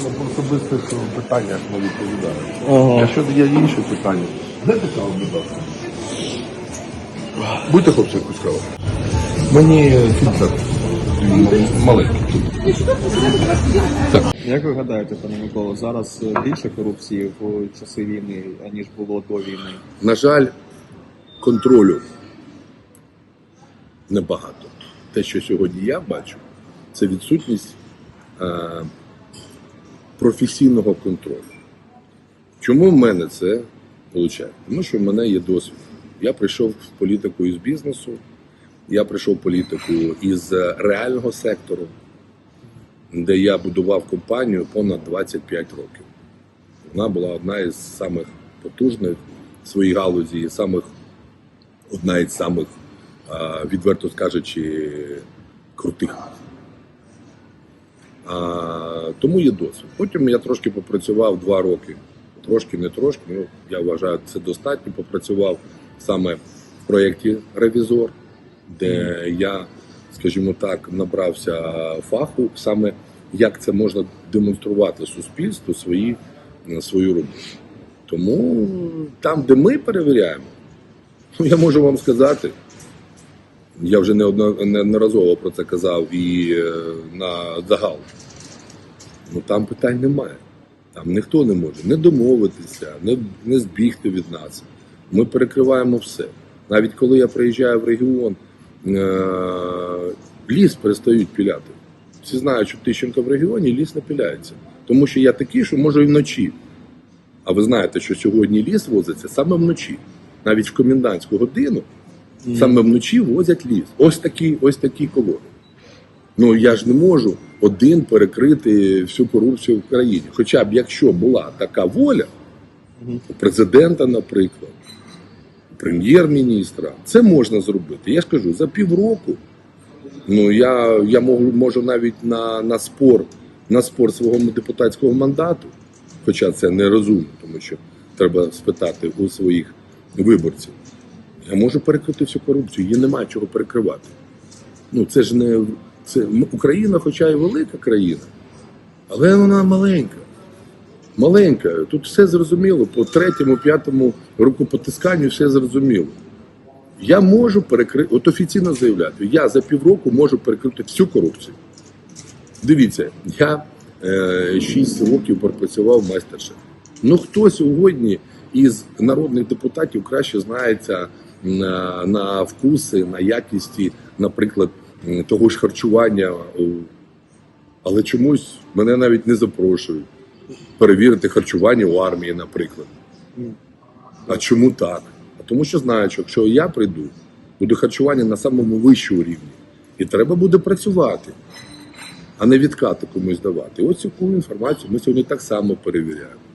В особистих питаннях не відповідаю. Ага. Якщо є інші питання, дайте каву, будь ласка. Будьте хлопці якусь каву. Мені фільтр маленький. Як ви гадаєте, пане Микола, зараз е, більше корупції в часи війни, аніж було до війни? На жаль, контролю небагато. Те, що сьогодні я бачу, це відсутність е, професійного контролю. Чому в мене це виходить? Тому що в мене є досвід. Я прийшов в політику із бізнесу, я прийшов в політику із реального сектору, де я будував компанію понад 25 років. Вона була одна із самих потужних в своїй галузі, самих, одна із самих, відверто скажучи, крутих. А, тому є досвід. Потім я трошки попрацював два роки. Трошки, не трошки, ну я вважаю, це достатньо. Попрацював саме в проєкті Ревізор, де я, скажімо так, набрався фаху, саме як це можна демонструвати суспільству свої, свою роботу. Тому там, де ми перевіряємо, ну я можу вам сказати, я вже неодно- неодноразово про це казав і е, на загал. Ну там питань немає. Там ніхто не може не домовитися, не, не збігти від нас. Ми перекриваємо все. Навіть коли я приїжджаю в регіон, е- ліс перестають піляти. Всі знають, що Тищенко в регіоні ліс не піляється. Тому що я такий, що можу і вночі. А ви знаєте, що сьогодні ліс возиться саме вночі. Навіть в комендантську годину саме вночі возять ліс. Ось такі, ось такі колони. Ну я ж не можу один перекрити всю корупцію в країні. Хоча б якщо була така воля у президента, наприклад, прем'єр-міністра, це можна зробити. Я ж кажу, за півроку. Ну я, я можу, можу навіть на, на спор на спор свого депутатського мандату, хоча це нерозумно, тому що треба спитати у своїх виборців. Я можу перекрити всю корупцію, її немає чого перекривати. Ну це ж не це Україна, хоча і велика країна, але вона маленька. Маленька. Тут все зрозуміло. По третьому, п'ятому рукопотисканню все зрозуміло. Я можу перекрити, от офіційно заявляти, я за півроку можу перекрити всю корупцію. Дивіться, я е, 6 років пропрацював в майстер-шеф. Ну хто сьогодні із народних депутатів краще знається на, вкуси, на якісті, наприклад, того ж харчування. Але чомусь мене навіть не запрошують перевірити харчування у армії, наприклад. А чому так? А тому що знають, що якщо я прийду, буде харчування на самому вищому рівні. І треба буде працювати, а не відкати комусь давати. Ось яку інформацію ми сьогодні так само перевіряємо.